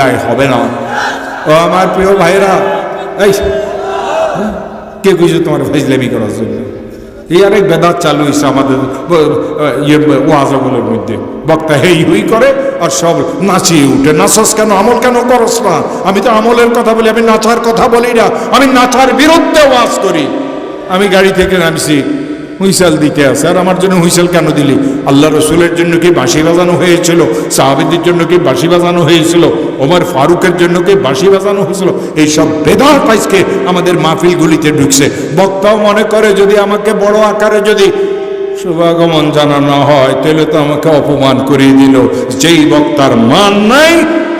বিদায় হবে না। ও আমার প্রিয় ভাইরা এই? কে বুঝে তোমার ফাইজলামি করার জন্য? এই আরেক বেদাত চালু হয়েছে আমাদের ইয়ে মধ্যে। বক্তা হেই হুই করে আর সব নাচিয়ে উঠে। নাচস কেন, আমল কেন করস না? আমি তো আমলের কথা বলি, আমি নাচার কথা বলি না। আমি নাচার বিরুদ্ধে ওয়াজ করি। আমি গাড়ি থেকে নামছি হুইসেল দিতে আছে। আর আমার জন্য হুইসেল কেন দিলি? আল্লাহ রসুলের জন্য কি বাঁশি বাজানো হয়েছিল? সাহাবিদের জন্য কি বাঁশি বাজানো হয়েছিল? ওমর ফারুকের জন্য কি বাঁশি বাজানো হয়েছিল? এইসব বেদার পাইসকে আমাদের মাহফিলগুলিতে ঢুকছে। বক্তাও মনে করে যদি আমাকে বড় আকারে যদি শুভাগমন জানানো হয়, তাহলে তো আমাকে অপমান করিয়ে দিল। যেই বক্তার মান নাই,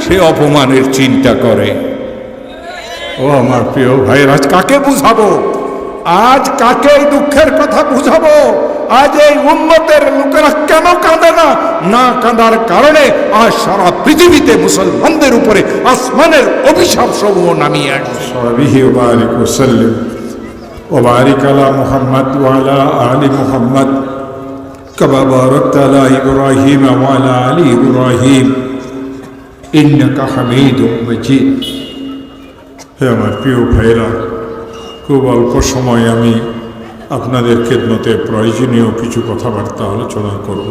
সে অপমানের চিন্তা করে। ও আমার প্রিয় ভাই আজ কাকে বুঝাবো? আজ কাকে এই দুঃখের কথা বুঝাবো আজ এই উন্নতের লোকেরা কেন কাঁদে না না কাঁদার কারণে আজ সারা পৃথিবীতে মুসলমানদের উপরে আসমানের অভিশাপ সমূহ নামিয়ে আসছে وصحبه وبارك وسلم وبارك على محمد وعلى آل محمد كما باركت على إبراهيم وعلى آل إبراهيم إنك حميد مجيد হে আমার প্রিয় ভাইরা খুব অল্প সময় আমি আপনাদের খেদমতে প্রয়োজনীয় কিছু কথাবার্তা আলোচনা করব।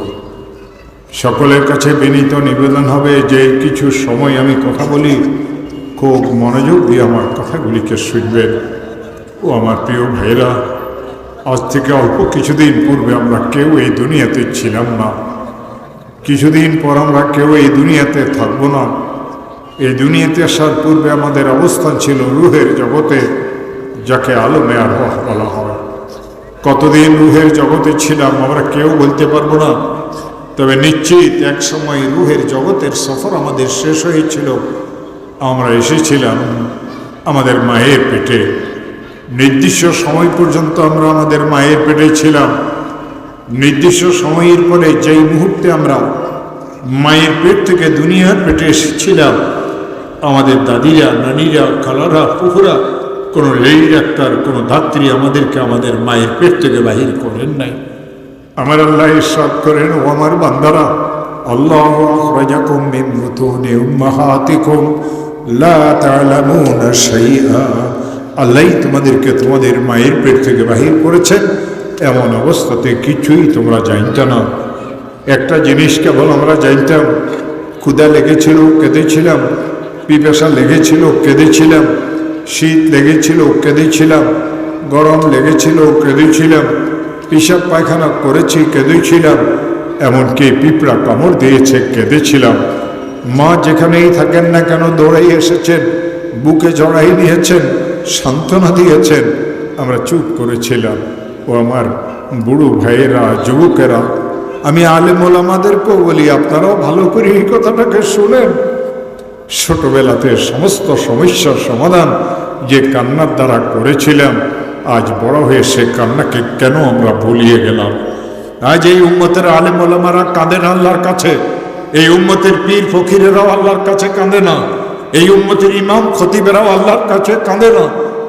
সকলের কাছে বিনীত নিবেদন হবে যে কিছু সময় আমি কথা বলি, খুব মনোযোগ দিয়ে আমার কথাগুলিকে শুনবেন। ও আমার প্রিয় ভাইরা আজ থেকে অল্প কিছুদিন পূর্বে আমরা কেউ এই দুনিয়াতে ছিলাম না। কিছুদিন পর আমরা কেউ এই দুনিয়াতে থাকব না। এই দুনিয়াতে আসার পূর্বে আমাদের অবস্থান ছিল রুহের জগতে। যাকে আলমে আর বলা হয়। কতদিন রুহের জগতে ছিলাম, আমরা কেউ বলতে পারব না। তবে নিশ্চিত এক সময় রুহের জগতের সফর আমাদের শেষ হয়েছিল। আমরা এসেছিলাম আমাদের মায়ের পেটে। নির্দিষ্ট সময় পর্যন্ত আমরা আমাদের মায়ের পেটে ছিলাম। নির্দিষ্ট সময়ের পরে যেই মুহূর্তে আমরা মায়ের পেট থেকে দুনিয়ার পেটে এসেছিলাম, আমাদের দাদিরা, নানিরা, খালারা পুকুরা কোনো লেই ডাক্তার, কোনো ধাত্রী আমাদেরকে আমাদের মায়ের পেট থেকে বাহির করেন নাই। আমার আল্লাহ ইরশাদ করেন, ও আমার বান্দারা, আল্লাহ আখরাজাকুম মিন উম্মাহাতিকুম, লা তা'লামুনা শাইআ। আল্লাহই তোমাদেরকে তোমাদের মায়ের পেট থেকে বাহির করেছেন, এমন অবস্থাতে কিছুই তোমরা জানতে না। একটা জিনিস কেবল আমরা জানতাম ক্ষুদা লেগেছিল, কেঁদেছিলাম, পিপাসা লেগেছিল, কেঁদেছিলাম। শীত লেগেছিল, কেঁদেছিলাম। গরম লেগেছিল, কেঁদেছিলাম। পিসাব পায়খানা করেছি, কেঁদেছিলাম। এমনকি পিঁপড়া কামড় দিয়েছে, কেঁদেছিলাম। মা যেখানেই থাকেন না কেন দৌড়াই এসেছেন, বুকে জড়াই নিয়েছেন সান্ত্বনা দিয়েছেন। আমরা চুপ করেছিলাম। ও আমার বুড়ো ভাইয়েরা, যুবকেরা, আমি আলেমুল আমাদেরকেও বলি, আপনারাও ভালো করে এই কথাটাকে শুনেন। ছোটবেলাতে সমস্ত সমস্যার সমাধান যে কান্নার দ্বারা করেছিলাম, আজ বড় হয়ে সে কান্নাকে কেন আমরা ভুলিয়ে গেলাম? আজ এই উম্মতের আলেম ওলামারা কাঁদেন আল্লাহর কাছে? এই উম্মতের পীর ফকিরেরাও আল্লাহর কাছে কাঁদে না? এই উম্মতের ইমাম খতিবেরাও আল্লাহর কাছে কাঁদে না?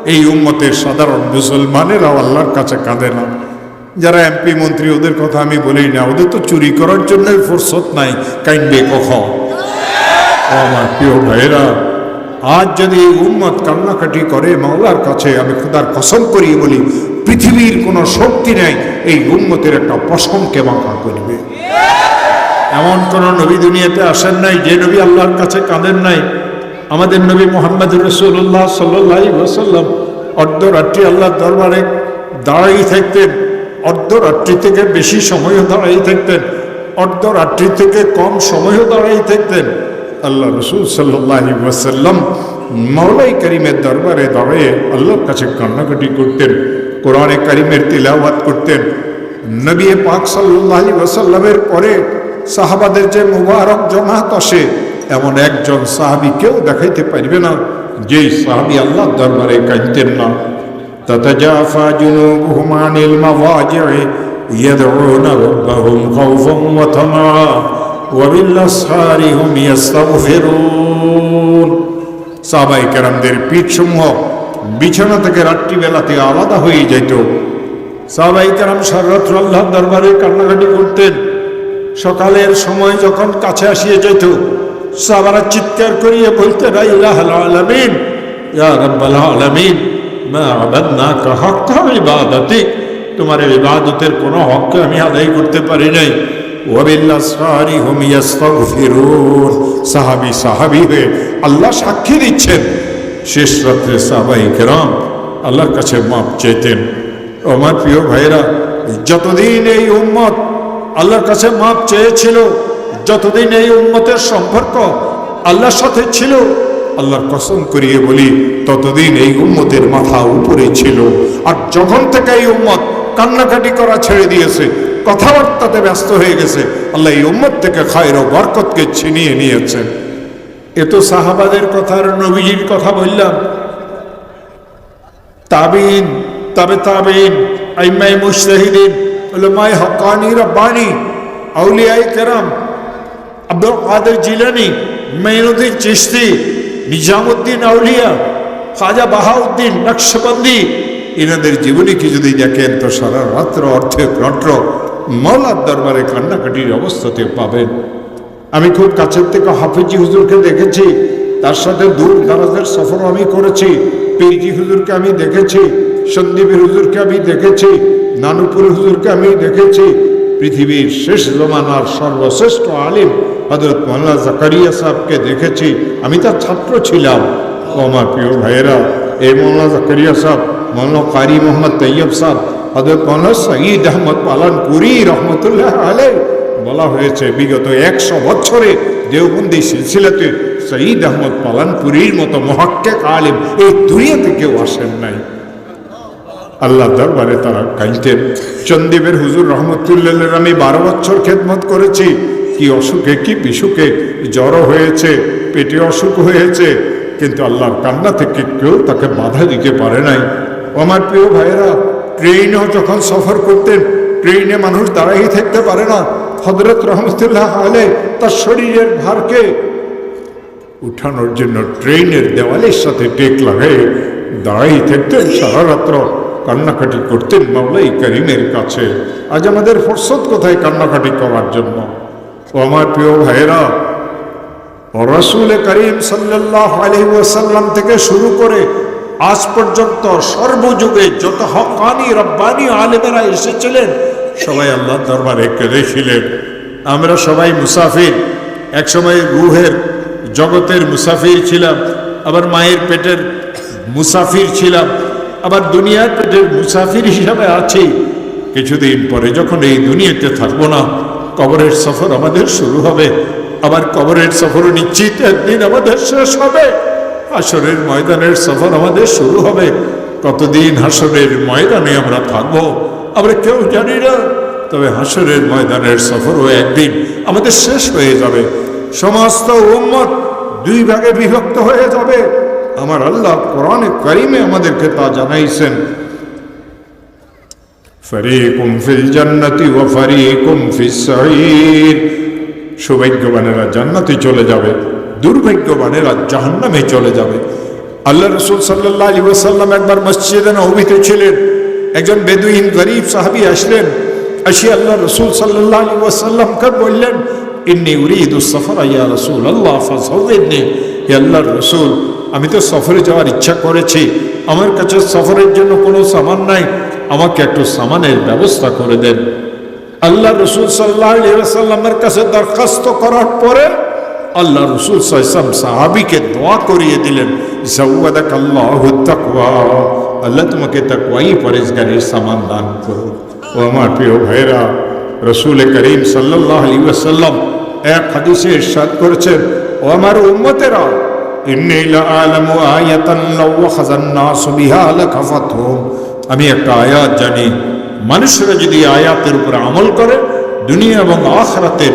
এই উম্মতের সাধারণ মুসলমানেরাও আল্লাহর কাছে কাঁদে না? যারা এমপি মন্ত্রী, ওদের কথা আমি বলি না। ওদের তো চুরি করার জন্য ফুরসত নাই। কাইনবে কখন? আমার প্রিয় ভাইয়েরা, আজ যদি উম্মত কান্নাকাটি করে মাওলার কাছে, আমি খুদার কসম করি বলি, পৃথিবীর কোনো শক্তি নেই এই উম্মতের একটা পশমকে মাখা করবে এমন কোন নবী দুনিয়াতে আসেন নাই, যে নবী আল্লাহর কাছে কাঁদেন নাই। আমাদের নবী মোহাম্মদ রসুল্লাহ সাল্লাহ ওসাল্লাম অর্ধরাত্রি আল্লাহর দরবারে দাঁড়াই থাকতেন, অর্ধরাত্রি থেকে বেশি সময়ও দাঁড়াই থাকতেন, অর্ধরাত্রি থেকে কম সময়ও দাঁড়াই থাকতেন। আল্লাহ রসুল সাল্লাহ ওয়াসাল্লাম মৌলাই করিমের দরবারে দাঁড়িয়ে আল্লাহর কাছে কান্নাকাটি করতেন কোরআনে করিমের তিলাওয়াত করতেন নবী পাক সাল্লাহ ওয়াসাল্লামের পরে সাহাবাদের যে মুবারক জমাত আসে এমন একজন সাহাবি কেউ দেখাইতে পারবে না যেই সাহাবি আল্লাহর দরবারে কাঁদতেন না تتجافى جنوبهم عن المضاجع يدعون ربهم خوفا وطمعا ওয়াবিল্লাসারি হুম ইয়াস্তাগফিরুন। সাহাবাই কেরামদের বিছানা থেকে রাত্রিবেলাতে আলাদা হয়ে যেত। সাহাবাই কেরাম সারাত্র আল্লাহর দরবারে কান্নাকাটি করতেন। সকালের সময় যখন কাছে আসিয়ে যেত সাবারা চিৎকার করিয়ে বলতে আলামিন, ইয়া রব্বাল আলামিন, মা আবাদনাকা হক্কা ইবাদাতিক। তোমার ইবাদতের কোনো হককে আমি আদায় করতে পারি নাই। ওয়াবিল্লাসফারি হুম ইয়াস্তাগফিরুন। সাহাবী সাহাবী হয়ে আল্লাহ সাক্ষী দিচ্ছেন। শেষ রাত্রে সাহাবাই কেরাম আল্লাহর কাছে মাপ চেতেন আমার প্রিয় ভাইরা যতদিন এই উম্মত আল্লাহর কাছে মাপ চেয়েছিল, যতদিন এই উম্মতের সম্পর্ক আল্লাহর সাথে ছিল, আল্লাহর কসম করিয়ে বলি, ততদিন এই উম্মতের মাথা উপরে ছিল। আর যখন থেকে এই উম্মত কান্নাকাটি করা ছেড়ে দিয়েছে কথাবার্তাতে ব্যস্ত হয়ে গেছে। আল্লাহ এই উম্মত থেকে খায়ের ও বরকতকে ছিনিয়ে নিয়েছেন। এ তো সাহাবাদের কথা আর নবীজির কথা বললাম। তাবিন, তবে তাবিন আইমাই মুশতাহিদিন উলামায়ে হক্কানি, রব্বানি, আউলিয়ায়ে কেরাম, আব্দুল কাদের জিলানি মেইনুদ্দিন চিশতি, নিজামুদ্দিন আউলিয়া, খাজা বাহাউদ্দিন নকশবন্দি, এনাদের জীবনীকে যদি দেখেন তো সারা রাত্র অর্ধেক রাত্র মৌলার দরবারে কান্নাকাটির অবস্থাতে পাবেন। আমি খুব কাছের থেকে হাফিজি হুজুরকে দেখেছি, তার সাথে দূর দারাজের সফর আমি করেছি, পীরজি হুজুরকে আমি দেখেছি, সন্দীপের হুজুরকে আমি দেখেছি, নানুপুর হুজুরকে আমি দেখেছি। পৃথিবীর শেষ জমানার সর্বশ্রেষ্ঠ আলিম হজরত মোল্লা জাকারিয়া সাহেবকে দেখেছি। আমি তার ছাত্র ছিলাম। ও আমার প্রিয় ভাইয়েরা এই মোল্লা জাকারিয়া সাহেব, মৌলানা কারি মোহাম্মদ তৈয়ব সাহেব হজরত মৌলানা সঈদ আহমদ পালানপুরি রহমতুল্লাহ আলাই বলা হয়েছে, বিগত একশো বছরে দেওবন্দি সিলসিলাতে সঈদ আহমদ পালানপুরীর মতো মহাক্কেক আলিম এই দুনিয়াতে কেউ আসেন নাই। আল্লাহ দরবারে তারা কাইতেন চন্দীপের হুজুর রহমতুল্লাহের আমি বারো বছর খেদমত করেছি, কি অসুখে, কি বিসুখে, জ্বর হয়েছে, পেটে অসুখ হয়েছে, কিন্তু আল্লাহর কান্না থেকে কেউ তাকে বাধা দিতে পারে নাই। আমার প্রিয় ভাইয়েরা ট্রেনেও যখন সফর করতেন, ট্রেনে মানুষ দাঁড়াই থাকতে পারে না। হজরত রহমতুল্লাহ আলে তার শরীরের ভারকে উঠানোর জন্য ট্রেনের দেওয়ালের সাথে টেক লাগাই দাঁড়াই থাকতেন সারা রাত্র। কান্নাকাটি করতেন মাওলাই করিমের কাছে। আজ আমাদের ফরসত কোথায় কান্নাকাটি করার জন্য? ও আমার প্রিয় ভাইয়েরা রসুল করিম সাল্লাহ আলহিসাল্লাম থেকে শুরু করে আজ পর্যন্ত সর্বযুগে যত হকানি, রব্বানি আলেমেরা এসেছিলেন, সবাই আল্লাহ দরবারে কেঁদেছিলেন। আমরা সবাই মুসাফির। একসময় রুহের জগতের মুসাফির ছিলাম, আবার মায়ের পেটের মুসাফির ছিলাম, আবার দুনিয়ার পেটের মুসাফির হিসাবে আছি। কিছুদিন পরে যখন এই দুনিয়াতে থাকব না, কবরের সফর আমাদের শুরু হবে। আবার কবরের সফর নিশ্চিত একদিন আমাদের শেষ হবে। হাসরের ময়দানের সফর আমাদের শুরু হবে। কতদিন হাসরের ময়দানে আমরা থাকব, আমরা কেউ জানি না। তবে হাসরের ময়দানের সফরও একদিন আমাদের শেষ হয়ে যাবে। সমস্ত উম্মত দুই ভাগে বিভক্ত হয়ে যাবে। আমার আল্লাহ কোরআনে করিমে আমাদেরকে তা জানাইছেন। সৌভাগ্যবানেরা জান্নাতে চলে যাবে। দুর্ভাগ্যবানেরা জাহান্নামে চলে যাবে। আল্লাহ রসুল সাল্লাহ আলী ওয়াসাল্লাম একবার মসজিদে নবীতে ছিলেন। একজন বেদুইন গরিব সাহাবি আসলেন। আসি আল্লাহ রসুল সাল্লাহ আলী ওয়াসাল্লামকে বললেন, ইন্নি উরিদু সফর ইয়া রসুল আল্লাহ ফাজনে হে আল্লাহর রসুল, আমি তো সফরে যাওয়ার ইচ্ছা করেছি। আমার কাছে সফরের জন্য কোনো সামান নাই। আমাকে একটু সামানের ব্যবস্থা করে দেন। আল্লাহ রসুল সাল্লাহ আলী সাল্লামের কাছে দরখাস্ত করার পরে আল্লাহ রসুল সাইসাম সাহাবিকে দোয়া করিয়ে দিলেন আল্লাহ তোমাকে তাকওয়াই পরেশগারির সামান দান করো ও আমার প্রিয় ভাইরা রসুল করিম সাল্লাহ আলী ওয়াসাল্লাম এক হাদিসে ইরশাদ করেছেন, ও আমার উম্মতেরা আমি একটা আয়াত জানি, মানুষরা যদি আয়াতের উপর আমল করে, দুনিয়া এবং আখরাতের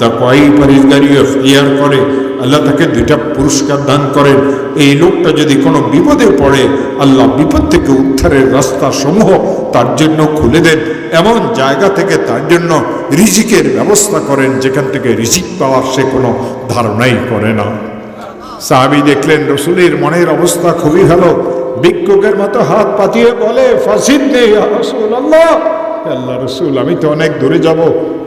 তা কয় পরিষ্কারী এখতিয়ার করে, আল্লাহ তাকে দুইটা পুরস্কার দান করেন। এই লোকটা যদি কোনো বিপদে পড়ে, আল্লাহ বিপদ থেকে উদ্ধারের রাস্তা সমূহ তার জন্য খুলে দেন। এমন জায়গা থেকে তার জন্য রিজিকের ব্যবস্থা করেন, যেখান থেকে রিজিক পাওয়ার সে কোনো ধারণাই করে না। সাহাবি দেখলেন, রসুলের মনের অবস্থা খুবই ভালো। বিক্ষোভের মতো হাত পাতিয়ে বলে ফাঁসিদ নেই রসুল আল্লাহ আল্লাহ রসুল, আমি তো অনেক দূরে যাব,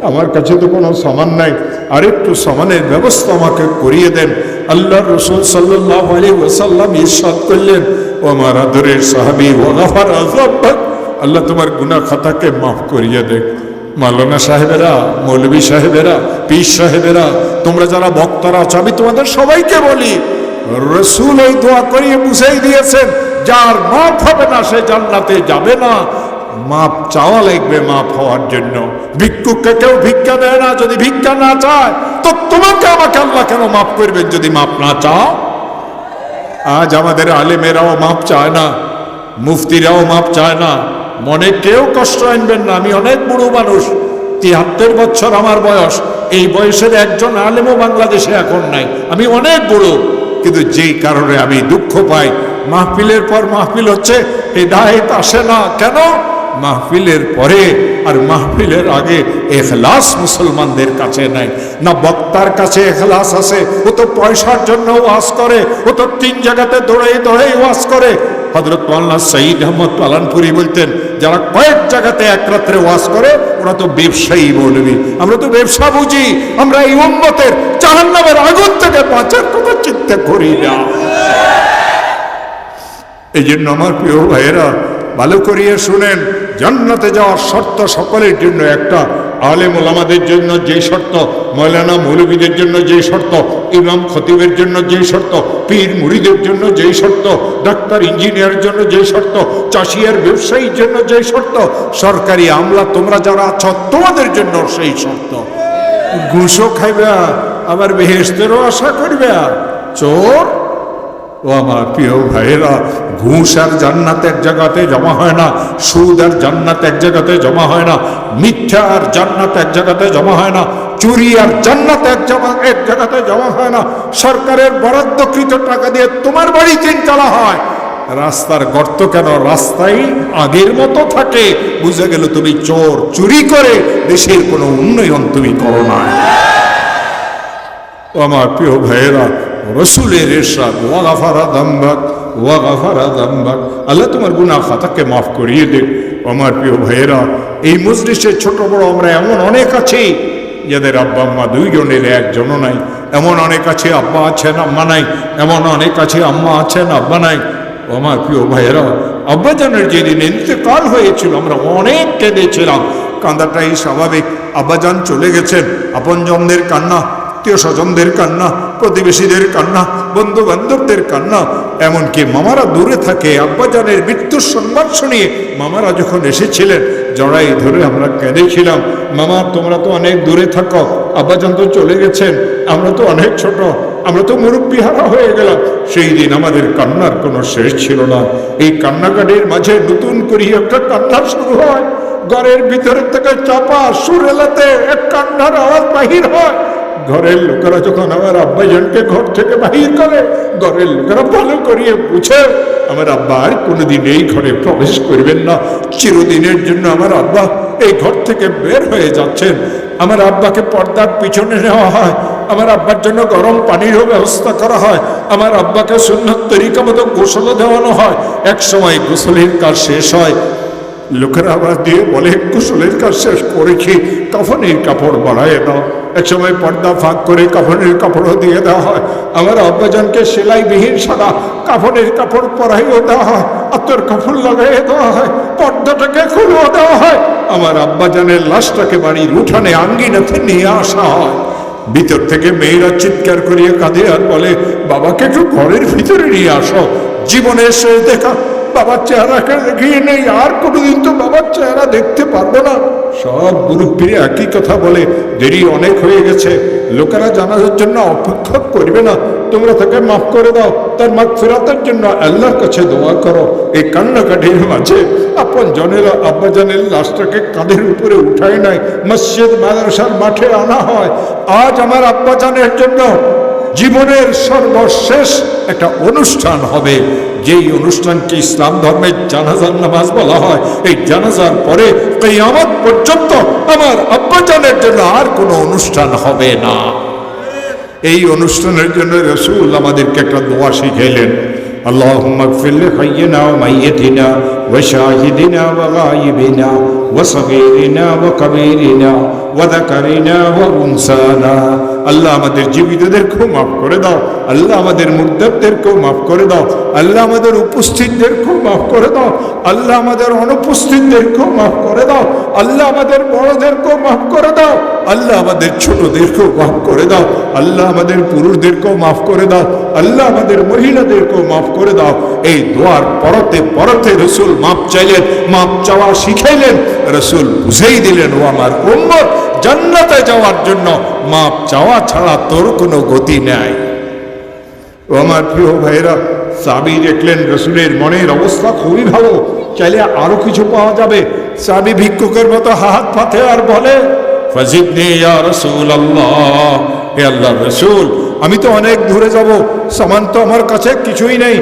আমার কাছে তো কোনো সামান নাই। আরেকটু সামানের ব্যবস্থা আমাকে করিয়ে দেন। আল্লাহ রসুল সাল্লাহ আলী ওসাল্লাম ইরশাদ করলেন, ও আমার আদরের সাহাবি আজব আল্লাহ তোমার গুনা খাতাকে মাফ করিয়ে দেখ। মালানা সাহেবেরা, মৌলবী সাহেবেরা, পীর সাহেবেরা, তোমরা যারা বক্তারা আছো, আমি তোমাদের সবাইকে বলি, রসুল এই দোয়া করিয়ে বুঝাই দিয়েছেন, যার মাপ হবে না, সে জান্নাতে যাবে না। মাপ চাওয়া লাগবে মাপ হওয়ার জন্য। ভিক্ষুককে কেউ ভিক্ষা দেয় না, যদি ভিক্ষা না চায়, তো তোমাকে আমাকে আল্লাহ কেন মাফ করবেন যদি মাপ না চাও? আজ আমাদের আলেমেরাও মাপ চায় না, মুফতিরাও মাপ চায় না, মনে কেউ কষ্ট আনবেন না, আমি অনেক বুড়ো মানুষ, তিয়াত্তর বছর আমার বয়স, এই বয়সের একজন আলেমও বাংলাদেশে এখন নাই, আমি অনেক বুড়ো, কিন্তু যেই কারণে আমি দুঃখ পাই, মাহফিলের পর মাহফিল হচ্ছে হেদায়েত আসে না, কেন? মাহফিলের পরে আর মাহফিলের আগে এখলাস মুসলমানদের কাছে নাই। না বক্তার কাছে এখলাস আছে, ও তো পয়সার জন্য ওয়াজ করে, ও তো তিন জায়গাতে দৌড়াই দৌড়াই ওয়াজ করে। হজরত সঈদ আহমদ পালানপুরি বলতেন, যারা কয়েক জায়গাতে এক রাত্রে ওয়াজ করে, ওরা তো ব্যবসায়ী বলবি আমরা তো ব্যবসা বুঝি, আমরা এই উম্মতের জাহান্নামের আগুন থেকে বাঁচার কথা চিন্তা করি না। এই জন্য আমার প্রিয় ভাইয়েরা ভালো করিয়ে শুনেন, জান্নাতে যাওয়ার শর্ত সকলের জন্য একটা। আলেম ওলামাদের জন্য যে শর্ত, মৌলানা মৌলবীদের জন্য যে শর্ত, ইমাম খতিবের জন্য যে শর্ত, পীর মুড়িদের জন্য যে শর্ত, ডাক্তার ইঞ্জিনিয়ারের জন্য যে শর্ত, চাষিয়ার ব্যবসায়ীর জন্য যে শর্ত, সরকারি আমলা তোমরা যারা আছো, তোমাদের জন্য সেই শর্ত। ঘুষও খাইবে, আবার বেহেস্তেরও আশা করবে। চোর ও আমার প্রিয় ভাইয়েরা, ঘুষ আর জান্নাত এক জায়গাতে জমা হয় না, সুদ আর জান্নাত এক জায়গাতে জমা হয় না, মিথ্যা আর জান্নাত এক জায়গাতে জমা হয় না, চুরি আর জান্নাত এক জমা এক জায়গাতে জমা হয় না। সরকারের বরাদ্দকৃত টাকা দিয়ে তোমার বাড়ি তিনতলা হয়। রাস্তার গর্ত কেন রাস্তাই আগের মতো থাকে? বুঝে গেল তুমি চোর, চুরি করে দেশের কোনো উন্নয়ন তুমি করো না। ও আমার প্রিয় ভাইয়েরা, রসুলের এরশাদ ওয়াগাফারা দাম্বাক ওয়াগাফারা দাম্বাক। আল্লাহ তোমার গুনাহ খাতাকে মাফ করিয়ে দে আমার প্রিয় ভাইয়েরা, এই মজলিসের ছোট বড় আমরা এমন অনেক আছি, যাদের আব্বা আম্মা দুইজনের একজনও নাই। এমন অনেক আছে আব্বা আছেন আম্মা নাই। এমন অনেক আছে আম্মা আছেন আব্বা নাই। আমার প্রিয় ভাইয়েরা আব্বাজানের যেদিন ইন্তেকাল হয়েছিল, আমরা অনেক কেঁদেছিলাম। কান্দাটাই স্বাভাবিক। আব্বাজান চলে গেছেন। আপনজনদের কান্না আত্মীয় স্বজনদের কান্না, প্রতিবেশীদের কান্না বন্ধু বান্ধবদের কান্না, এমনকি মামারা দূরে থাকে আব্বাজানের মৃত্যুর সংবাদ শুনিয়ে মামারা যখন এসেছিলেন, জড়াই ধরে আমরা কেঁদেছিলাম, মামা, তোমরা তো অনেক দূরে থাকো, আব্বাজান তো চলে গেছেন, আমরা তো অনেক ছোট, আমরা তো মুরব্বী হারা হয়ে গেলাম। সেই দিন আমাদের কান্নার কোনো শেষ ছিল না। এই কান্নাকাটির মাঝে নতুন করে একটা কান্না শুরু হয়। ঘরের ভিতরে থেকে চাপা সুর এলাতে এক কান্নার আওয়াজ বাহির হয়। ঘরের লোকেরা যখন আমার আব্বাজানকে ঘর থেকে বাহির করে, ঘরের লোকেরা ভালো করিয়ে বুঝে, আমার আব্বা আর কোনোদিন এই ঘরে প্রবেশ করবেন না। চিরদিনের জন্য আমার আব্বা এই ঘর থেকে বের হয়ে যাচ্ছেন। আমার আব্বাকে পর্দার পিছনে নেওয়া হয়। আমার আব্বার জন্য গরম পানিরও ব্যবস্থা করা হয়। আমার আব্বাকে সুন্নত তরিকা মতো গোসল দেওয়ানো হয়। এক সময় গোসলের কাজ শেষ হয়। লোকেরা আবার দিয়ে বলে কুশলের কাজ শেষ করেছি কাফনের কাপড় বাড়ায় দাও এক সময় পর্দা ফাঁক করে কাফনের কাপড়ও দিয়ে দেওয়া হয়। আমার আব্বাজানকে সেলাইবিহীন সাদা কাফনের কাপড় পরাইও দেওয়া হয়, আত্মর কাপড় লাগাইয়ে দেওয়া হয়, পর্দাটাকে খুলেও দেওয়া হয়। আমার আব্বাজানের লাশটাকে বাড়ির উঠানে আঙ্গিনাতে নিয়ে আসা হয়। ভিতর থেকে মেয়েরা চিৎকার করিয়ে কাঁদে আর বলে, বাবাকে একটু ঘরের ভিতরে নিয়ে আসো, জীবনের শেষ দেখা। বাবার চেহারাকে দেখিয়ে নেই, আর কোনোদিন তো বাবার চেহারা দেখতে পারব না। সব মুরব্বীরা একই কথা বলে দেরি অনেক হয়ে গেছে। লোকেরা জানাজার জন্য অপেক্ষা করবে না। তোমরা তাকে মাফ করে দাও। তার মাফ ফেরাতের জন্য আল্লাহর কাছে দোয়া করো। এই কান্নাকাটির মাঝে আপন জনেরা আব্বাজানের লাশটাকে কাঁধের উপরে উঠায় নাই মসজিদ, মাদ্রাসার মাঠে আনা হয়। আজ আমার আব্বাজানের জন্য জীবনের সর্বশেষ একটা অনুষ্ঠান হবে যেই অনুষ্ঠানকে ইসলাম ধর্মের জানাজার নামাজ বলা হয় এই জানাজার পরে কিয়ামত পর্যন্ত আমার আব্বাজানের জন্য আর কোনো অনুষ্ঠান হবে না এই অনুষ্ঠানের জন্য রসুল আমাদেরকে একটা দোয়া শিখাইলেন اللهم اغفر لحينا وميتنا وشاهدنا وغائبنا وصغيرنا وكبيرنا وذكرنا وانسانا আল্লাহ আমাদের জীবিতদেরকেও মাফ করে দাও। আল্লাহ আমাদের মুর্দাবদেরকেও মাফ করে দাও। আল্লাহ আমাদের উপস্থিতদেরকেও মাফ করে দাও। আল্লাহ আমাদের অনুপস্থিতদেরকেও মাফ করে দাও। আল্লাহ আমাদের বড়দেরকেও মাফ করে দাও। আল্লাহ আমাদের ছোটদেরকেও মাফ করে দাও। আল্লাহ আমাদের পুরুষদেরকেও মাফ করে দাও। আল্লাহ আমাদের মহিলাদেরকেও মাফ করে দাও। এই দোয়ার পরতে পরতে রসুল মাপ চাইলেন মাপ চাওয়া শিখাইলেন। রসুল বুঝেই দিলেন, ও আমার উম্মত, জান্নাতে যাওয়ার জন্য মাপ চাওয়া ছাড়া তোর কোনো গতি নাই। ও আমার প্রিয় ভাইরা সাবি দেখলেন রসুলের মনের অবস্থা খুবই ভালো, চাইলে আরও কিছু পাওয়া যাবে। সাবি ভিক্ষুকের মতো হাত পাতে আর বলে আমি তো অনেক দূরে যাব, সামান তো আমার কাছে কিছুই নেই।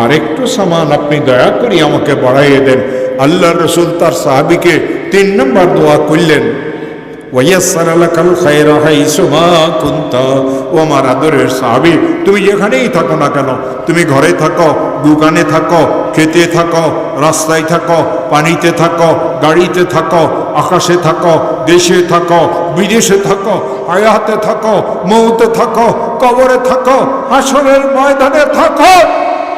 আর একটু সামান আপনি দয়া করি আমাকে বাড়াইয়ে দেন। আল্লাহ রসুল তার সাহাবিকে তিন নম্বর দোয়া করলেন ও আমার আদরের সাহাবী, তুমি যেখানেই থাকো না কেন? তুমি ঘরে থাকো, দোকানে থাকো, খেতে থাকো, রাস্তায় থাকো, পানিতে থাকো, গাড়িতে থাকো, আকাশে থাকো, দেশে থাকো, বিদেশে থাকো আয়াতে থাকো, মৌতে থাকো, কবরে থাকো, হাসরের ময়দানে থাকো।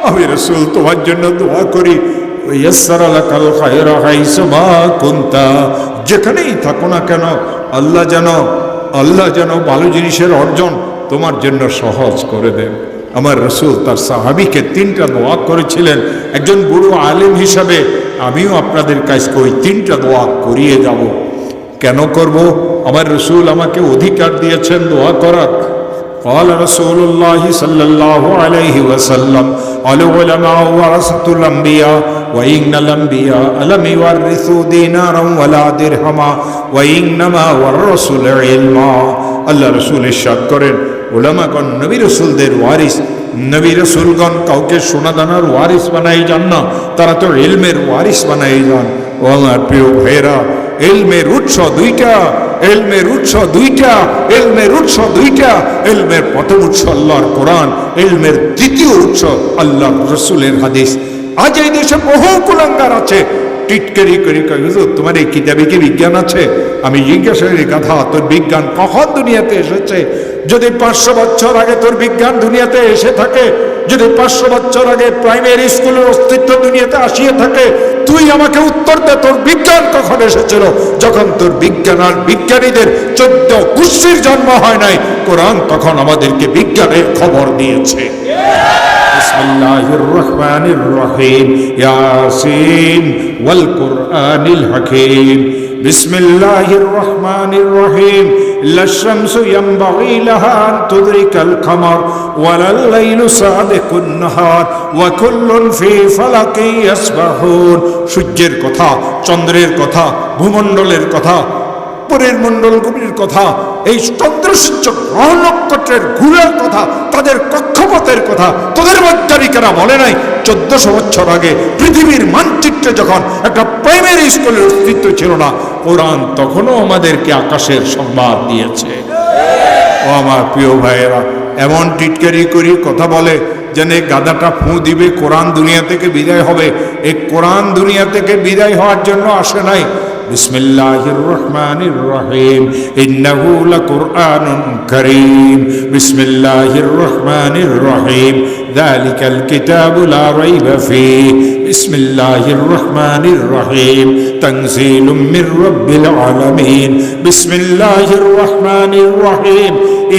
আমি রসুল তোমার জন্য দোয়া করি ওয়াইয়াসার লাকাল খায়রা হাইসুমা কুনতা যেখানেই থাকো না কেন আল্লাহ যেন আল্লাহ যেন ভালো জিনিসের অর্জন তোমার জন্য সহজ করে দেন আমার রসুল তার সাহাবিকে তিনটা দোয়া করেছিলেন একজন বুড়ো আলেম হিসাবে আমিও আপনাদের কাছকে ওই তিনটা দোয়া করিয়ে যাব কেন করব আমার রসুল আমাকে অধিকার দিয়েছেন দোয়া করার قال رسول الله صلى الله عليه وسلم العلماء ورثة الأنبياء وإن الأنبياء لم يورثوا دينارا ولا درهما وإنما ورثوا العلم আল্লাহ রসুল ইরশাদ করেন ওলামাগণ নবী রসুলদের ওয়ারিস নবী রসুলগণ কাউকে সোনাদানার ওয়ারিস বানাই যান না তারা তো এলমের ওয়ারিস বানাই যান ও আমার প্রিয় ভাইয়েরা এলমের উৎস দুইটা এলমের উৎস দুইটা এলমের উৎস দুইটা এলমের প্রথম উৎস আল্লাহর কোরআন এলমের দ্বিতীয় উৎস আল্লাহর রসুলের হাদিস আজ এই দেশে বহু কুলাঙ্গার আছে। টিটকারি করি হুজুর, তোমার এই কিতাবে কি বিজ্ঞান আছে? আমি জিজ্ঞাসা করি, গাধা, তোর বিজ্ঞান কখন দুনিয়াতে এসেছে? যদি পাঁচশো বছর আগে তোর বিজ্ঞান দুনিয়াতে এসে থাকে, যদি পাঁচশো বছর আগে প্রাইমারি স্কুলের অস্তিত্ব দুনিয়াতে আসিয়ে থাকে তুই আমাকে উত্তর দে, তোর বিজ্ঞান কখন এসেছিল? যখন তোর বিজ্ঞান আর বিজ্ঞানীদের চোদ্দ কুশির জন্ম হয় নাই, কোরআন তখন আমাদেরকে বিজ্ঞানের খবর দিয়েছে। বিসমিল্লাহির রহমানির রহিম। الرحيم ياسين والقرآن الحكيم بسم الله الرحمن الرحيم لا الشمس ينبغي لها أن تدرك القمر ولا الليل سابق النهار وكل في فلك يسبحون সূর্যের কথা চন্দ্রের কথা ভূমণ্ডলের কথা পরের মণ্ডলগুলির কথা এই চন্দ্র সূর্য গ্রহ নক্ষত্রের ঘুরের কথা তাদের কক্ষপথের কথা তোদের বৈজ্ঞানিকেরা বলে নাই? চোদ্দশো বছর আগে পৃথিবীর মানচিত্রে যখন একটা প্রাইমারি স্কুলের অস্তিত্ব ছিল না, কোরআন তখনও আমাদেরকে আকাশের সংবাদ দিয়েছে। ও আমার প্রিয় ভাইয়েরা, এমন টিটকারি করি, কথা বলে যেন এই গাদাটা ফু দিবে, কোরআন দুনিয়া থেকে বিদায় হবে। এই কোরআন দুনিয়া থেকে বিদায় হওয়ার জন্য আসে নাই। بسم الله الرحمن الرحيم إنه لقرآن كريم بسم الله الرحمن الرحيم ذلك الكتاب لا ريب فيه بسم الله الرحمن الرحيم تنزيل من رب العالمين بسم الله الرحمن الرحيم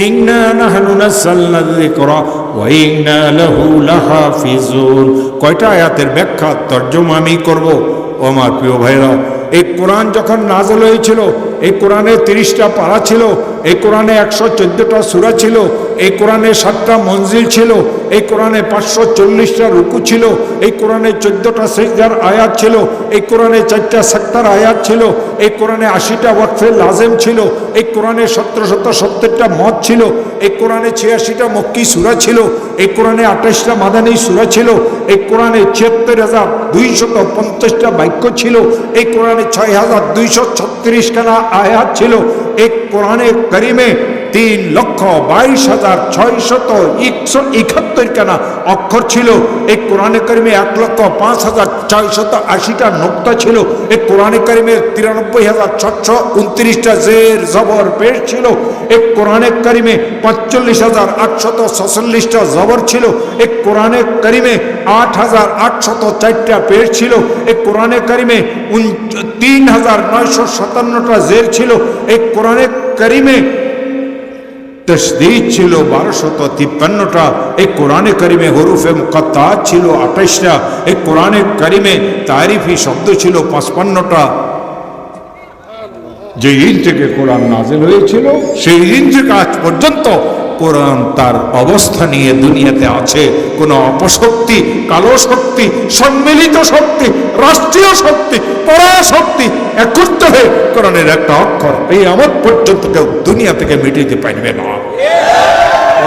إنا نحن نزلنا الذكر وإنا له لحافظون কয়টা আয়াতের ব্যাখ্যা তর্জমা আমি করব ও আমার প্রিয় ভাইরা এই কোরআন যখন নাজল হয়েছিল, এই কোরআনে তিরিশটা পাড়া ছিল, এই কোরআনে একশো চোদ্দটা সুরা ছিল এই কোরআনে সাতটা মঞ্জিল ছিল এই কোরআনে পাঁচশো চল্লিশটা রুকু ছিল এই কোরআনে চোদ্দটা সেজদার আয়াত ছিল এই কোরআনে চারটা সাক্তার আয়াত ছিল এই কোরআনে আশিটা ওয়াকফে লাজেম ছিল এই কোরআনে সতেরো শত সত্তরটা মত ছিল এই কোরআনে ছিয়াশিটা মক্কি সুরা ছিল এই কোরআনে আঠাশটা মাদানী সুরা ছিল এই কোরআনে ছিয়াত্তর হাজার দুইশত পঞ্চাশটা বাক্য ছিল এই কোরআনে ছয় হাজার দুইশো ছত্রিশ খানা আয়াত ছিল এই কোরআনে করিমে তিন লক্ষ বাইশ হাজার ছয়শত একশো একাত্তর খানা অক্ষর ছিল। এই কোরআনে করিমে এক লক্ষ পাঁচ হাজার ছয়শত আশিটা নোক্তা ছিল। এই কোরআনে করিমে তিরানব্বই হাজার ছশো উনত্রিশটা জের জবর পেশ ছিল। এই কোরআনে করিমে পাঁচচল্লিশ হাজার আটশত ছচল্লিশটা জবর ছিল। এই কোরআনে করিমে আট হাজার আটশত চারটা পেশ ছিল। এই কোরআনে করিমে তিন হাজার নয়শো সাতান্নটা জের ছিল। এই কোরআনে করিমে তসদিদ ছিল বারোশত তিপ্পান্নটা। এই কোরআনে করিমে হরুফে মুকাত্তা ছিল আঠাশটা এই কোরআনে করিমে তারিফি শব্দ ছিল পাঁচপান্নটা। যে দিন থেকে কোরআন নাজেল হয়েছিল, সেই দিন থেকে আজ পর্যন্ত কোরআন তার অবস্থা নিয়ে দুনিয়াতে আছে। কোন অপশক্তি, কালো শক্তি, সম্মিলিত শক্তি, রাষ্ট্রীয় শক্তি, পরাশক্তি একত্র হয়ে কোরআনের একটা অক্ষর এই আমার পর্যন্ত কেউ দুনিয়া থেকে মিটিয়ে পারবে না।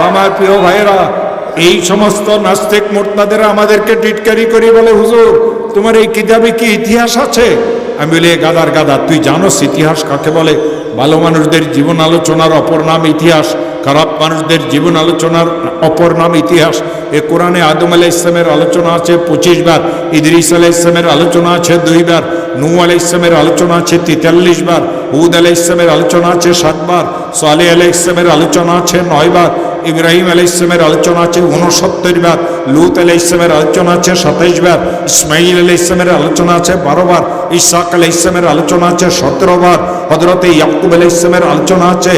আমার প্রিয় ভাইয়েরা, এই সমস্ত নাস্তিক মোর্তাদের আমাদেরকে টিটকারি করি বলে, হুজুর, তোমার এই কিতাবে কি ইতিহাস আছে? আমি বলি, "এ গাদার গাদা, তুই জানোস ইতিহাস কাকে বলে? ভালো মানুষদের জীবন আলোচনার অপর নাম ইতিহাস। খারাপ মানুষদের জীবন আলোচনার অপর নাম ইতিহাস এ কোরআনে আদম আলাহ ইসলামের আলোচনা আছে পঁচিশ বার ইদরিস আলাহ ইসলামের আলোচনা আছে দুইবার নূ আলাহ ইসলামের আলোচনা আছে তেতাল্লিশ বার হুদ আলাহ ইসলামের আলোচনা আছে সাতবার সালে আলাহ ইসলামের আলোচনা আছে নয়বার ইব্রাহিম আলাহ ইসলামের আলোচনা আছে উনসত্তর বার লুত আলাহ ইসলামের আলোচনা আছে সাতাইশ বার ইসমাইল আলাহ ইসলামের আলোচনা আছে বারো বার ইসাক আলাহ ইসলামের আলোচনা আছে সতেরো বার হজরতে ইয়াকুব আলাহ ইসলামের আলোচনা আছে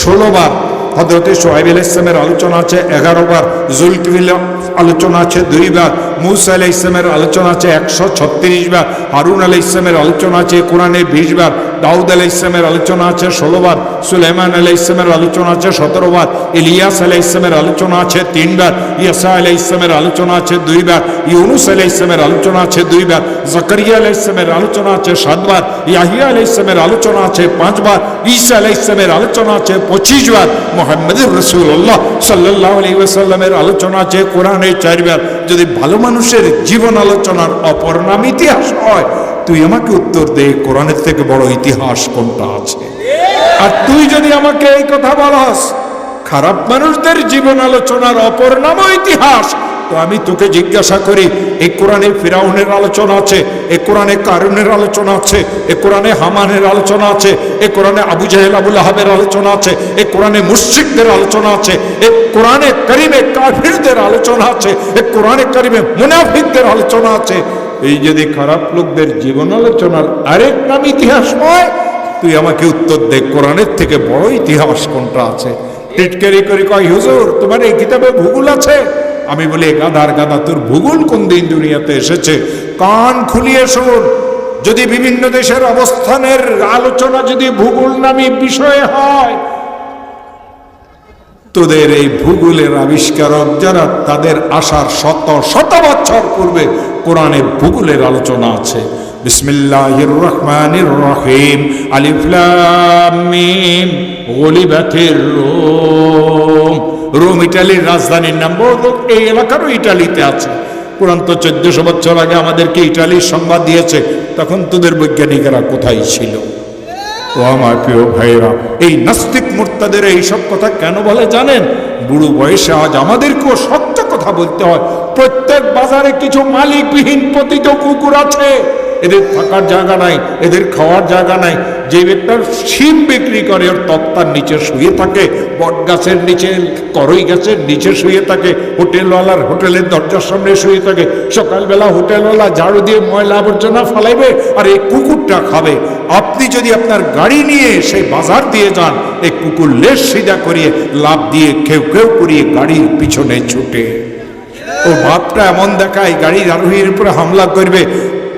ষোলো বার হজরতে সোহাইব আলাইসলামের আলোচনা আছে এগারো বার জুলকিবিল আলোচনা আছে দুইবার মুসা আলাহ ইসলামের আলোচনা আছে একশো ছত্রিশ বার হারুন আলাহ ইসলামের আলোচনা আছে কোরআনে বিশ বার দাউদ আলাহ ইসলামের আলোচনা আছে ষোলো বার সুলেমান আলাহ ইসলামের আলোচনা আছে সতেরো বার ইলিয়াস আলাহ ইসলামের আলোচনা আছে তিনবার ইয়াসা আলাহ ইসলামের আলোচনা আছে দুইবার ইউনুস আলাহ ইসলামের আলোচনা আছে দুইবার জাকারিয়া আলাহ ইসলামের আলোচনা আছে সাতবার ইয়াহিয়া আলাহ ইসলামের আলোচনা আছে পাঁচবার ঈসা আলাহ ইসলামের আলোচনা আছে পঁচিশ বার মোহাম্মদুর রসুল্লাহ সাল্লাহ আলী ওয়াসাল্লামের আলোচনা আছে কোরআনে চারবার যদি ভালো মানুষের জীবন আলোচনার অপর নাম ইতিহাস হয়, তুই আমাকে উত্তর দে, কোরআনের থেকে বড় ইতিহাস কোনটা আছে? আর তুই যদি আমাকে এই কথা বলস, খারাপ মানুষদের জীবন আলোচনার অপর নাম ইতিহাস তো আমি তোকে জিজ্ঞাসা করি এই কোরআনে ফিরাউনের আলোচনা আছে, এ কোরআনে কারুনের আলোচনা আছে, এ কোরআনে হামানের আলোচনা আছে, এ কোরআনে আবু জাহেল, আবুল আহাবের আলোচনা আছে, এ কোরআনে মুশরিকদের আলোচনা আছে, এ কোরআনে করিমে কাফিরদের আলোচনা আছে, এ কোরআনে করিমে মুনাফিকদের আলোচনা আছে। এই যদি খারাপ লোকদের জীবন আলোচনার আরেক নাম ইতিহাস নয় তুই আমাকে উত্তর দে, কোরআনের থেকে বড় ইতিহাস কোনটা আছে? টিটকারি করে কয়, হুজুর, তোমার এই কিতাবে ভূগোল আছে? আমি বলি গাধার গাধা, তোর ভূগোল কোন দিন দুনিয়াতে এসেছে? কান খুলিয়ে শোন। যদি বিভিন্ন দেশের অবস্থানের আলোচনা যদি ভূগোল নামী বিষয়ে হয়, তোদের এই ভূগোলের আবিষ্কারক যারা, তাদের আসার শত শত বছর পূর্বে কোরআনে ভূগোলের আলোচনা আছে। বিসমিল্লাহির রহমানির রহিম আলিফ লাম মিম। গলিবাতির রোম। রোম, ইটালির রাজধানীর নাম বহু এই এলাকারও ইটালিতে আছে। পুরান্ত চোদ্দশো বছর আগে আমাদেরকে ইটালির সংবাদ দিয়েছে, তখন তোদের বৈজ্ঞানিকেরা কোথায় ছিল? ও আমার প্রিয় ভাইরা এই নাস্তিক মোর্তাদের এইসব কথা কেন বলে জানেন? বুড়ো বয়সে আজ আমাদেরকেও সত্য কথা বলতে হয়। প্রত্যেক বাজারে কিছু মালিকবিহীন পতিত কুকুর আছে। এদের থাকার জায়গা নাই, এদের খাওয়ার জায়গা নাই। যে ব্যক্তির শিম বিক্রি করে, ওর তক্তার নিচে শুয়ে থাকে, বট গাছের নিচে, করই গাছের নিচে শুয়ে থাকে, হোটেলওয়ালার হোটেলের দরজার সামনে শুয়ে থাকে। সকালবেলা হোটেলওয়ালা ঝাড়ু দিয়ে ময়লা আবর্জনা ফালাইবে আর এই কুকুরটা খাবে। আপনি যদি আপনার গাড়ি নিয়ে সেই বাজার দিয়ে যান, এই কুকুর লেশ সিধা করিয়ে লাভ দিয়ে কেউ কেউ করিয়ে গাড়ির পিছনে ছুটে। ও ভাবটা এমন দেখায়, গাড়ির আরোহীর উপরে হামলা করবে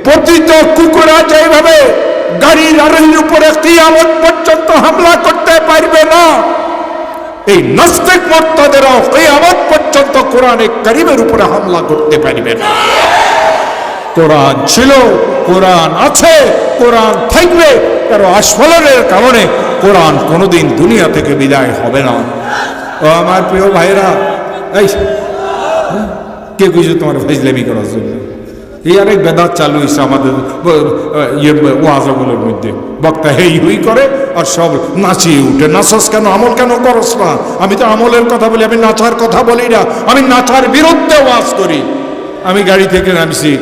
পতিত কুকুরা যেভাবে গাড়ির আরোহীর উপরে কিয়ামত পর্যন্ত হামলা করতে পারবে না, এই নাস্তিক মর্তাদেরাও কিয়ামত পর্যন্ত কোরআনে করিমের উপরে হামলা করতে পারবে না কোরআন ছিল, কোরআন আছে, কোরআন থাকবে, কারও আস্ফলনের কারণে কোরআন কোনোদিন দুনিয়া থেকে বিদায় হবে না ও আমার প্রিয় ভাইরা এই? কে কইছে তোমার ফাইজলামি করার জন্য এই আরেক বেদাত চালু হয়েছে আমাদের ইয়ে ওয়াজগুলোর মধ্যে। বক্তা হেই হুই করে আর সব নাচিয়ে উঠে। নাচস কেন? আমল কেন করস না আমি তো আমলের কথা বলি, আমি নাচার কথা বলি না। আমি নাচার বিরুদ্ধে ওয়াজ করি। আমি গাড়ি থেকে নামছি।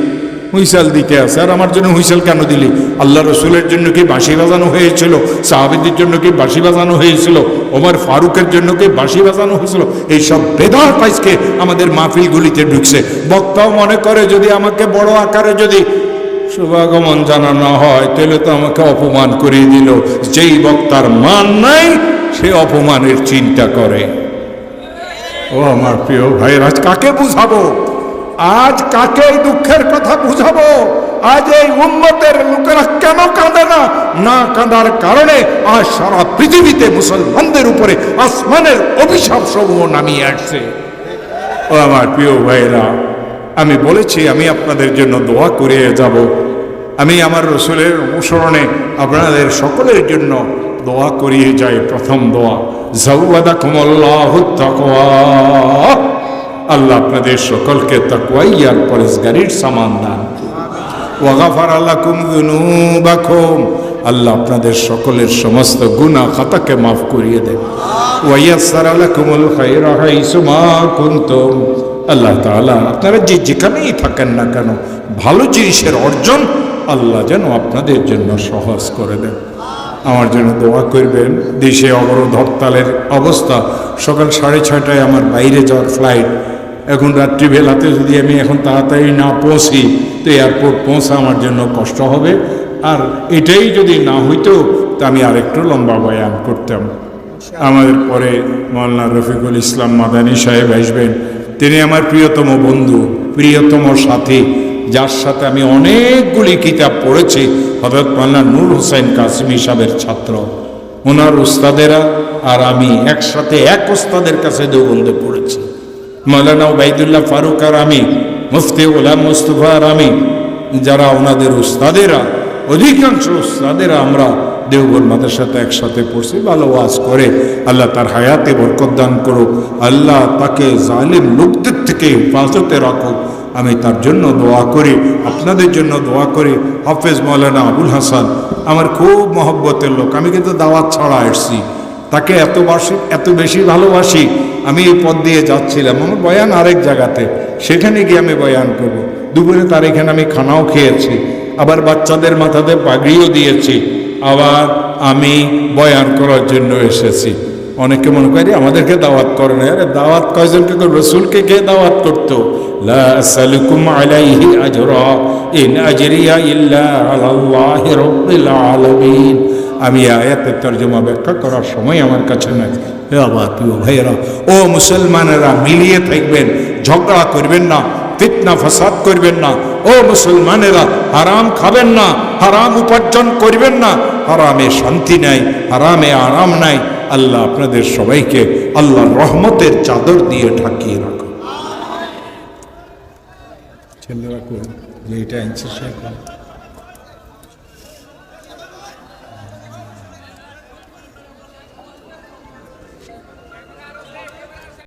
হুইসাল দিতে আছে। আর আমার জন্য হুইসাল কেন দিলি? আল্লাহ রসুলের জন্য কি বাঁশি বাজানো হয়েছিল? সাহাবিদের জন্য কি বাঁশি বাজানো হয়েছিল? ওমর ফারুকের জন্য কি বাঁশি বাজানো হয়েছিল? এইসব বেদার আজকে আমাদের মাহফিলগুলিতে ঢুকছে। বক্তাও মনে করে যদি আমাকে বড় আকারে যদি শুভাগমন জানানো হয়, তাহলে তো আমাকে অপমান করিয়ে দিল। যেই বক্তার মান নাই, সে অপমানের চিন্তা করে। ও আমার প্রিয় ভাইয়ের, আজ কাকে বুঝাবো? আজ কাকে এই দুঃখের কথা বুঝাবো? আজ এই উন্মতের লোকেরা কেন কাঁদে না? না কাঁদার কারণে আজ সারা পৃথিবীতে মুসলমানদের উপরে আসমানের অভিশাপ সমূহ নামিয়ে আসছে। ও আমার প্রিয় ভাইরা আমি বলেছি আমি আপনাদের জন্য দোয়া করে যাব। আমি আমার রসুলের অনুসরণে আপনাদের সকলের জন্য দোয়া করিয়ে যাই প্রথম দোয়া। জাউবাদা কুমল্লাহ আল্লাহ আপনাদের সকলকে তাকুয়াই আর পরেশগারির সামান দান। ওয়াগাফার আল্লাহ কুমদুনুবাকুম আল্লাহ আপনাদের সকলের সমস্ত গুনাহ খাতাকে মাফ করিয়ে দেন। ওয়াইয়াসার আলাকুমুল খায়রা হাইসু মা কুনতুম। আল্লাহ তাআলা আপনারা যে যেখানেই থাকেন না কেন, ভালো জিনিসের অর্জন আল্লাহ যেন আপনাদের জন্য সহজ করে দেন। আমার জন্য দোয়া করবেন। দেশে অবরোধ হরতালের অবস্থা। সকাল সাড়ে ছয়টায় আমার বাইরে যাওয়ার ফ্লাইট এখন রাত্রিবেলাতে যদি আমি এখন তাড়াতাড়ি না পৌঁছি, তো এয়ারপোর্ট পৌঁছা আমার জন্য কষ্ট হবে। আর এটাই যদি না হইতো, তা আমি আরেকটু লম্বা বয়ান করতাম। আমাদের পরে মৌলানা রফিকুল ইসলাম মাদানী সাহেব আসবেন। তিনি আমার প্রিয়তম বন্ধু, প্রিয়তম সাথী, যার সাথে আমি অনেকগুলি কিতাব পড়েছি। হজরত মাল্লা নূর হোসেন কাসিমি সাহেবের ছাত্র। ওনার উস্তাদেরা আর আমি একসাথে এক উস্তাদের কাছে দেওবন্দে পড়েছি। মৌলানা ওবায়দুল্লাহ ফারুক আর আমি, মুফতি গোলাম মুস্তফা আর আমি, যারা ওনাদের উস্তাদেরা, অধিকাংশ উস্তাদেরা আমরা দেওবর মাদ্রাসাতে একসাথে পড়ছি, ভালো ওয়াজ করে, আল্লাহ তার হায়াতে বরকত দান করুক, আল্লাহ তাকে জালিম লোকদের থেকে হেফাজতে রাখুক। আমি তার জন্য দোয়া করি, আপনাদের জন্য দোয়া করি, হাফেজ মৌলানা আবুল হাসান, আমার খুব মহব্বতের লোক, আমি কিন্তু দাওয়াত ছাড়া আসছি। তাকে এত বাসি, এত বেশি ভালোবাসি, আমি এই পথ দিয়ে যাচ্ছিলাম। আমার বয়ান আরেক জায়গাতে, সেখানে গিয়ে আমি বয়ান করব। দুপুরে তার এখানে আমি খানাও খেয়েছি, আবার বাচ্চাদের মাথাতে পাগড়িও দিয়েছি, আবার আমি বয়ান করার জন্য এসেছি। অনেকে মনে করি আমাদেরকে দাওয়াত করে না। আরে, দাওয়াত কয়জনকে করবে রসুলকে কে দাওয়াত করতো? লা আসআলুকুম আলাইহি আজরা, ইন আজরিয়া ইল্লা আলাল্লাহি রাব্বিল আলামিন। আমি আয়াতের তর্জমা ব্যাখ্যা করার সময় আমার কাছে নাই। হে আবার প্রিয় ভাইয়েরা ও মুসলমানেরা মিলিয়ে থাকবেন ঝগড়া করবেন না ফিতনা ফাসাদ করবেন না। ও মুসলমানেরা হারাম খাবেন না হারাম উপার্জন করবেন না। হারামে শান্তি নাই হারামে আরাম নাই। আল্লাহ আপনাদের সবাইকে আল্লাহ রহমতের চাদর দিয়ে ঢাকিয়ে রাখো ছেলেরা যে এটা অ্যান্সার